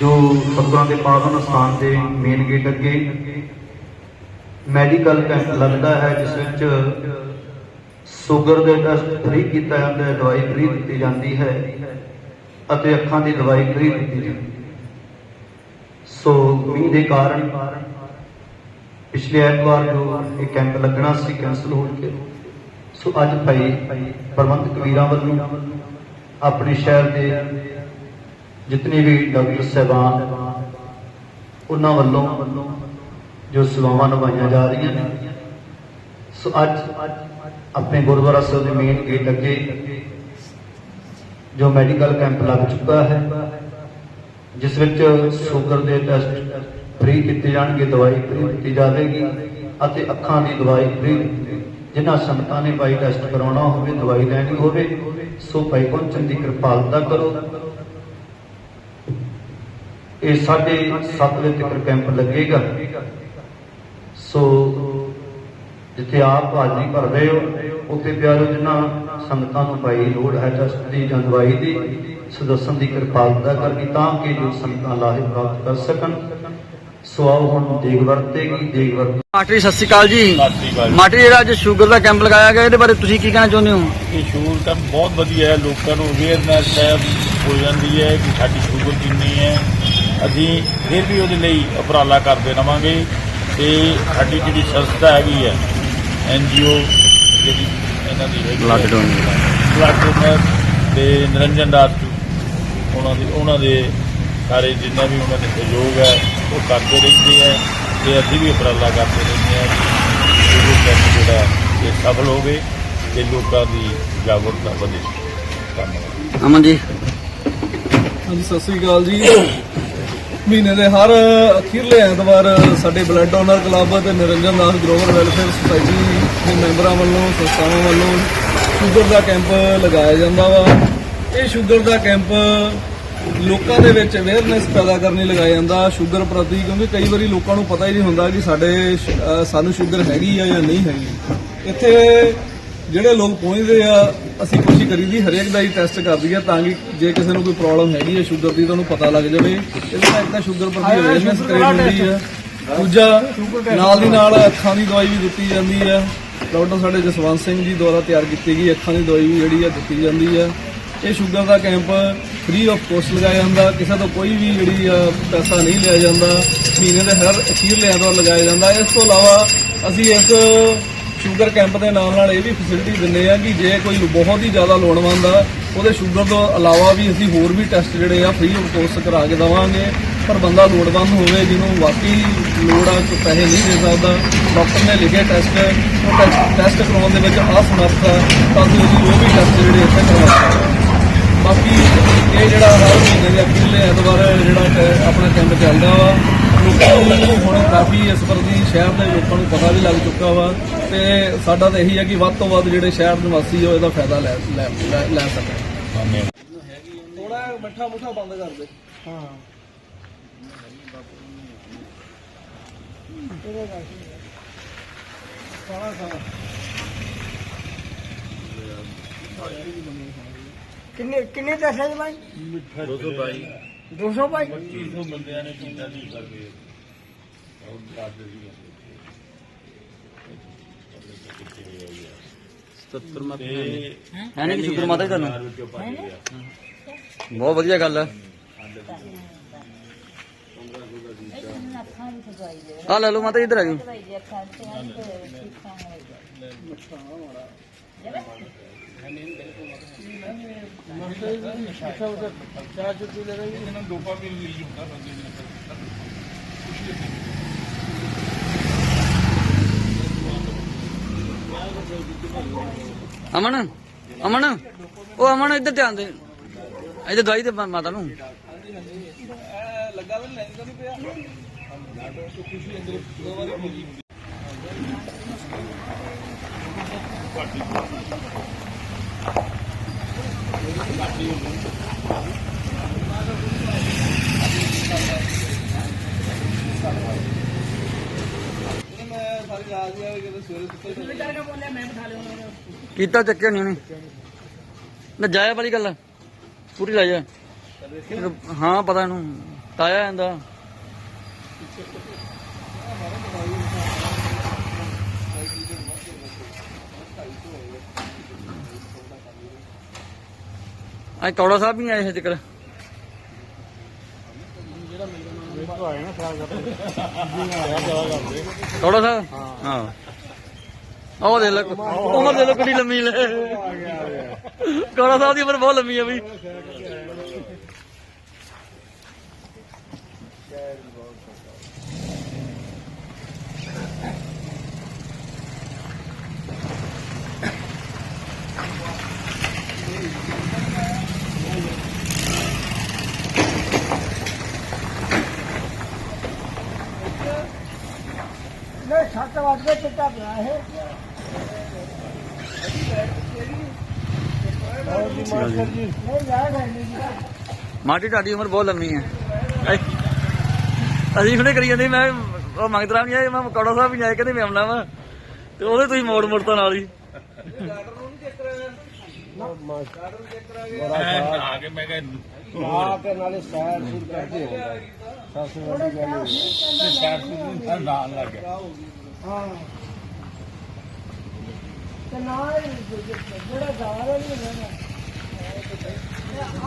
ਜੋ ਸਤਿਗੁਰਾਂ ਦੇ ਪਾਵਨ ਸਥਾਨ 'ਤੇ ਮੇਨ ਗੇਟ ਅੱਗੇ ਮੈਡੀਕਲ ਕੈਂਪ ਲੱਗਦਾ ਹੈ, ਜਿਸ ਵਿੱਚ ਸ਼ੂਗਰ ਦੇ ਟੈਸਟ ਫ੍ਰੀ ਕੀਤਾ ਜਾਂਦਾ ਹੈ, ਦਵਾਈ ਫ੍ਰੀ ਦਿੱਤੀ ਜਾਂਦੀ ਹੈ ਅਤੇ ਅੱਖਾਂ ਦੀ ਦਵਾਈ ਫ੍ਰੀ ਦਿੱਤੀ ਜਾਂਦੀ ਹੈ। ਸੋ ਮੀਂਹ ਦੇ ਕਾਰਨ ਪਿਛਲੇ ਐਤਵਾਰ ਜੋ ਇਹ ਕੈਂਪ ਲੱਗਣਾ ਸੀ ਕੈਂਸਲ ਹੋ ਗਿਆ ਸੋ ਅੱਜ ਭਾਈ ਪ੍ਰਬੰਧਕ ਵੀਰਾਂ ਵੱਲੋਂ ਆਪਣੇ ਸ਼ਹਿਰ ਦੇ ਜਿਤਨੇ ਵੀ ਡਾਕਟਰ ਸਹਿਬਾਨ ਉਹਨਾਂ ਵੱਲੋਂ ਜੋ ਸੇਵਾਵਾਂ ਨਿਭਾਈਆਂ ਜਾ ਰਹੀਆਂ ਨੇ, ਸੋ ਅੱਜ ਆਪਣੇ ਗੁਰਦੁਆਰਾ ਸਾਹਿਬ ਦੇ ਮੇਨ ਗੇਟ ਅੱਗੇ ਜੋ ਮੈਡੀਕਲ ਕੈਂਪ ਲੱਗ ਚੁੱਕਾ ਹੈ, ਜਿਸ ਵਿੱਚ ਸ਼ੂਗਰ ਦੇ ਟੈਸਟ ਫ੍ਰੀ ਕੀਤੇ ਜਾਣਗੇ, ਦਵਾਈ ਫ੍ਰੀ ਦਿੱਤੀ ਜਾਵੇਗੀ ਅਤੇ ਅੱਖਾਂ ਦੀ ਦਵਾਈ ਫ੍ਰੀ ਜਿਨ੍ਹਾਂ ਸੰਗਤਾਂ ਨੇ ਭਾਈ ਟੈਸਟ ਕਰਾਉਣਾ ਹੋਵੇ, ਦਵਾਈ ਲੈਣੀ ਹੋਵੇ, ਸੋ ਭਾਈ ਪਹੁੰਚਣ ਦੀ ਕਿਰਪਾਲਤਾ ਕਰੋ। ਇਹ ਸਾਡੇ 7 ਵਜੇ ਤੱਕ ਕੈਂਪ ਲੱਗੇਗਾ। ਸੋ ਜਿੱਥੇ ਆਪ ਹਾਜ਼ਰੀ ਭਰ ਰਹੇ ਹੋ ਉੱਥੇ ਪਿਆਰੋ ਜਿਨ੍ਹਾਂ ਸੰਗਤਾਂ ਨੂੰ ਭਾਈ ਲੋੜ ਹੈ ਟੈਸਟ ਦੀ ਜਾਂ ਦਵਾਈ ਦੀ ਸੋ ਦੱਸਣ ਦੀ ਕਿਰਪਾਲਤਾ ਕਰਨੀ ਤਾਂ ਕਿ ਜੋ ਸੰਗਤਾਂ ਲਾਹੇ ਪ੍ਰਾਪਤ ਕਰ ਸਕਣ। ਸੋ ਆਓ ਹੁਣ ਦੇਗ ਵਰਤੇਗੀ ਦੇਗ ਵਰਤ ਮਾਟਰੀ ਸਤਿ ਸ਼੍ਰੀ ਅਕਾਲ ਜੀ। ਮਾਟਰੀ ਜਿਹੜਾ ਅੱਜ ਸ਼ੂਗਰ ਦਾ ਕੈਂਪ ਲਗਾਇਆ ਗਿਆ ਇਹਦੇ ਬਾਰੇ ਤੁਸੀਂ ਕੀ ਕਹਿਣਾ ਚਾਹੁੰਦੇ ਹੋ? ਇਹ ਸ਼ੂਗਰ ਤਾਂ ਬਹੁਤ ਵਧੀਆ ਹੈ ਲੋਕਾਂ ਨੂੰ ਅਵੇਅਰਨੈਸ ਹੈ ਹੋ ਜਾਂਦੀ ਹੈ ਕਿ ਸਾਡੀ ਸ਼ੂਗਰ ਕਿੰਨੀ ਹੈ। ਅਸੀਂ ਫਿਰ ਵੀ ਉਹਦੇ ਲਈ ਉਪਰਾਲਾ ਕਰਦੇ ਰਵਾਂਗੇ ਤੇ ਸਾਡੀ ਜਿਹੜੀ ਸੰਸਥਾ ਹੈਗੀ ਹੈ ਐਨਜੀਓ ਜਿਹੜੀ ਇਹਨਾਂ ਦੀ ਹੈਗੀ। ਬਲੱਡ ਡੋਨਰ ਤੇ ਨਿਰੰਜਨ ਦਾਸ ਜੀ, ਉਹਨਾਂ ਦੇ ਉਹਨਾਂ ਦੇ ਸਾਰੇ ਜਿੰਨਾ ਵੀ ਉਹਨਾਂ ਦੇ ਸਹਿਯੋਗ ਹੈ ਉਹ ਕਰਦੇ ਰਹਿੰਦੇ ਹੈ ਤੇ ਅਸੀਂ ਵੀ ਉਪਰਾਲਾ ਕਰਦੇ ਰਹਿੰਦੇ ਹਾਂ ਜਿਹੜਾ ਇਹ ਸਫਲ ਹੋਵੇ ਤੇ ਲੋਕਾਂ ਦੀ ਜਾਗਰੂਕਤਾ ਵਧੇ। ਧੰਨਵਾਦ। ਅਮਨ ਜੀ। ਹਾਂਜੀ ਸਤਿ ਸ੍ਰੀ ਅਕਾਲ ਜੀ। ਮਹੀਨੇ ਦੇ ਹਰ ਅਖੀਰਲੇ ਐਤਵਾਰ ਸਾਡੇ ਬਲੱਡ ਡੋਨਰ ਕਲੱਬ ਤੇ Niranjan Das global welfare society ਦੇ ਮੈਂਬਰਾਂ ਵੱਲੋਂ, ਸੰਸਥਾਵਾਂ ਵੱਲੋਂ ਸ਼ੂਗਰ ਦਾ ਕੈਂਪ ਲਗਾਇਆ ਜਾਂਦਾ ਵਾ। ਇਹ ਸ਼ੂਗਰ ਦਾ ਕੈਂਪ ਲੋਕਾਂ ਦੇ ਵਿੱਚ ਅਵੇਅਰਨੈਸ ਪੈਦਾ ਕਰਨੀ ਲਗਾਇਆ ਜਾਂਦਾ। ਸ਼ੂਗਰ ਪ੍ਰਤੀ ਕਿਉਂਕਿ ਕਈ ਵਾਰੀ ਲੋਕਾਂ ਨੂੰ ਪਤਾ ਹੀ ਨਹੀਂ ਹੁੰਦਾ ਕਿ ਸਾਡੇ ਸਾਨੂੰ ਸ਼ੂਗਰ ਹੈਗੀ ਆ ਜਾਂ ਨਹੀਂ ਹੈਗੀ। ਇੱਥੇ ਜਿਹੜੇ ਲੋਕ ਪਹੁੰਚਦੇ ਆ ਅਸੀਂ ਕੋਸ਼ਿਸ਼ ਕਰੀਦੀ ਹਰੇਕ ਦਾ ਹੀ ਟੈਸਟ ਕਰਦੀ ਆ ਤਾਂ ਕਿ ਜੇ ਕਿਸੇ ਨੂੰ ਕੋਈ ਪ੍ਰੋਬਲਮ ਹੈਗੀ ਹੈ ਸ਼ੂਗਰ ਦੀ ਤਾਂ ਉਹਨੂੰ ਪਤਾ ਲੱਗ ਜਾਵੇ। ਇਹਦੇ ਨਾਲ ਇੱਕ ਤਾਂ ਸ਼ੂਗਰ ਪ੍ਰਤੀ ਅਵੇਅਰਨੈਸ ਕਰੀ ਹੁੰਦੀ ਆ। ਦੂਜਾ ਨਾਲ ਦੀ ਨਾਲ ਅੱਖਾਂ ਦੀ ਦਵਾਈ ਵੀ ਦਿੱਤੀ ਜਾਂਦੀ ਹੈ ਡਾਕਟਰ ਸਾਡੇ ਜਸਵੰਤ ਸਿੰਘ ਜੀ ਦੁਆਰਾ ਤਿਆਰ ਕੀਤੀ ਗਈ ਅੱਖਾਂ ਦੀ ਦਵਾਈ ਵੀ ਜਿਹੜੀ ਆ ਦਿੱਤੀ ਜਾਂਦੀ ਹੈ ਇਹ ਸ਼ੂਗਰ ਦਾ ਕੈਂਪ ਫ੍ਰੀ ਆਫ ਕੋਸਟ ਲਗਾਇਆ ਜਾਂਦਾ। ਕਿਸੇ ਤੋਂ ਕੋਈ ਵੀ ਜਿਹੜੀ ਆ ਪੈਸਾ ਨਹੀਂ ਲਿਆ ਜਾਂਦਾ। ਮਹੀਨੇ ਦੇ ਹਰ ਅਖੀਰਲੇ ਐਤਵਾਰ ਲਗਾਇਆ ਜਾਂਦਾ। ਇਸ ਤੋਂ ਇਲਾਵਾ ਅਸੀਂ ਇਸ ਸ਼ੂਗਰ ਕੈਂਪ ਦੇ ਨਾਲ ਨਾਲ ਇਹ ਵੀ ਫੈਸਿਲਿਟੀ ਦਿੰਦੇ ਆ ਕਿ ਜੇ ਕੋਈ ਬਹੁਤ ਹੀ ਜ਼ਿਆਦਾ ਲੋੜਵੰਦ ਆ, ਉਹਦੇ ਸ਼ੂਗਰ ਤੋਂ ਇਲਾਵਾ ਵੀ ਅਸੀਂ ਹੋਰ ਵੀ ਟੈਸਟ ਜਿਹੜੇ ਆ ਫ੍ਰੀ ਆਫ ਕੋਸਟ ਕਰਾ ਕੇ ਦਵਾਂਗੇ। ਪਰ ਬੰਦਾ ਲੋੜਵੰਦ ਹੋਵੇ, ਜਿਹਨੂੰ ਵਾਕਈ ਲੋੜ ਆ, ਕੋਈ ਪੈਸੇ ਨਹੀਂ ਦੇ ਸਕਦਾ ਡਾਕਟਰ ਨੇ ਲਿਖੇ ਟੈਸਟ ਉਹ ਟੈਸਟ ਕਰਵਾਉਣ ਦੇ ਵਿੱਚ ਅਸਮਰਥ ਆ, ਤਾਂ ਅਸੀਂ ਉਹਦੀ ਉਹ ਵੀ ਟੈਸਟ ਜਿਹੜੇ ਇੱਥੇ ਕਰਵਾ ਸਕਦੇ ਬਾਕੀ ਇਹ ਜਿਹੜਾ ਹਰ ਮਹੀਨੇ ਦੇ ਅਖੀਰਲੇ ਐਤਵਾਰ ਜਿਹੜਾ ਕ- ਆਪਣਾ ਕੈਂਪ ਚੱਲਦਾ ਵਾ ਨੂੰ ਹੁਣ ਕਾਫੀ ਇਸ ਪ੍ਰਤੀ ਸ਼ਹਿਰ ਦੇ ਲੋਕਾਂ ਨੂੰ ਪਤਾ ਵੀ ਲੱਗ ਚੁੱਕਾ ਵਾ ਤੇ ਸਾਡਾ ਤਾਂ ਇਹੀ ਹੈ ਕਿ ਵੱਧ ਤੋਂ ਵੱਧ ਜਿਹੜੇ ਸ਼ਹਿਰ ਨਿਵਾਸੀ ਉਹ ਇਹਦਾ ਫਾਇਦਾ ਲੈ ਲੈ ਸਕਣ। ਥੋੜਾ ਮਿੱਠਾ ਮੁੱਠਾ ਬੰਦ ਕਰ ਦੇ। ਹਾਂ। ਕਿੰਨੇ ਕਿੰਨੇ ਪੈਸੇ ਦੇ ਭਾਈ 222 200 ਭਾਈ 2500 ਬੰਦਿਆਂ ਨੇ ਚਿੰਤਾ ਨਹੀਂ ਕਰਦੇ ਉਹ ਦੱਸਦੇ ਸੀ 77 ਮਤ ਤੇ ਹੈ ਨਹੀਂ ਸ਼ੂਗਰ ਮਾਤਾ ਜੀ ਤੁਹਾਨੂੰ ਵਿੱਚੋਂ ਪੰਜ ਗਿਆ ਬਹੁਤ ਵਧੀਆ ਗੱਲ ਹੈ ਆ ਲੈ ਲਓ ਮਾਤਾ ਜੀ ਇੱਧਰ ਆ ਜਾਓ ਅਮਨ ਅਮਨ, ਉਹ ਅਮਨ ਇੱਧਰ ਧਿਆਨ ਦੇ। ਇੱਧਰ ਦਵਾਈ ਦੇ ਮਾਤਾ ਨੂੰ। ਲੱਗਾ ਵੀ ਲੈਣ ਤਾਂ ਨਹੀਂ ਪਿਆ ਖੁਸ਼ੀ ਅੰਦਰ ਦੋ ਵਾਰੀ ਹੋ ਗਈ ਕੀਤਾ ਚੱਕਿਆ ਨਹੀਂ ਉਹਨੇ। ਨਾ ਜਾਇਆ ਵਾਲੀ ਗੱਲ। ਪੂਰੀ ਲਾਇਆ ਹਾਂ ਪਤਾ ਇਹਨੂੰ। ਤਾਇਆ ਆਂਦਾ ਅੱਜ ਕੌੜਾ ਸਾਹਿਬ ਵੀ ਆਏ ਸੀ ਜ਼ਿਕਰ ਕੌੜਾ ਸਾਹਿਬ? ਹਾਂ। ਉਹ ਦੇ ਲੈ, ਉਮਰ ਦੇ ਲੋ ਕਿੰਨੀ ਲੰਮੀ ਲੈ। ਕੌੜਾ ਸਾਹਿਬ ਦੀ ਉਮਰ ਬਹੁਤ ਲੰਮੀ ਆ ਬਈ। ਨਹੀਂ ਸੱਤ ਵਜੇ ਕੇ ਚਿੱਟਾ ਪਿਆ ਹੈ ਨਹੀਂ ਯਾਰ ਨਹੀਂ ਮਾਟੀ ਤੁਹਾਡੀ ਉਮਰ ਬਹੁਤ ਲੰਮੀ ਹੈ। ਅਸੀਂ ਹੁਣੇ ਕਰੀ ਜਾਂਦੇ ਮੈਂ ਉਹ ਮੰਗਦਰਾ ਨਹੀਂ ਆਏ ਮੈਂ ਕੌੜਾ ਸਾਹਿਬ ਵੀ ਆਏ ਕਹਿੰਦੇ ਮੈਂ ਆਉਣਾ ਵਾ। ਤੇ ਉਹਦੇ ਤੁਸੀਂ ਮੋੜ ਮੋੜਤਾ ਨਾਲ ਹੀ। ਆ ਕੇ ਮੈਂ ਕਿਹਾ ਕੇ ਨਾਲੇ ਸੈਰ ਸੁਰ ਕਰਦੇ ਹੁੰਦਾ ਸੱਸ ਵੱਡੀ ਗੱਲ ਤੋਂ ਨਾਲ ਲੱਗ ਗਿਆ। ਹਾਂ। ਤੇ ਨਾਲ ਜਿਹੜਾ ਗਾਲ ਨਹੀਂ ਹੁੰਦਾ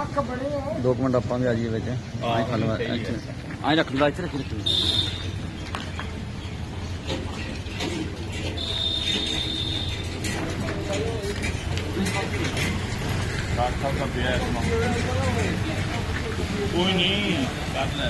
ਅੱਖ ਬੜੇ ਆ। ਦੋ ਕੁ ਮਿੰਟ ਆਪਾਂ ਵੀ ਆ ਜਾਈਏ ਵਿੱਚ। ਆਈ ਖਾ ਲਵਾ ਇੱਥੇ ਆਈ ਰੱਖ ਲੈ ਇੱਥੇ ਰੱਖ ਰੱਖ ਡਾਕਟਰ ਸਾਹਿਬ ਦਾ ਪਿਆ ਇਸ ਮਾਮਲੇ ਕੋਈ ਨਹੀਂ। ਕਰ ਲੈ।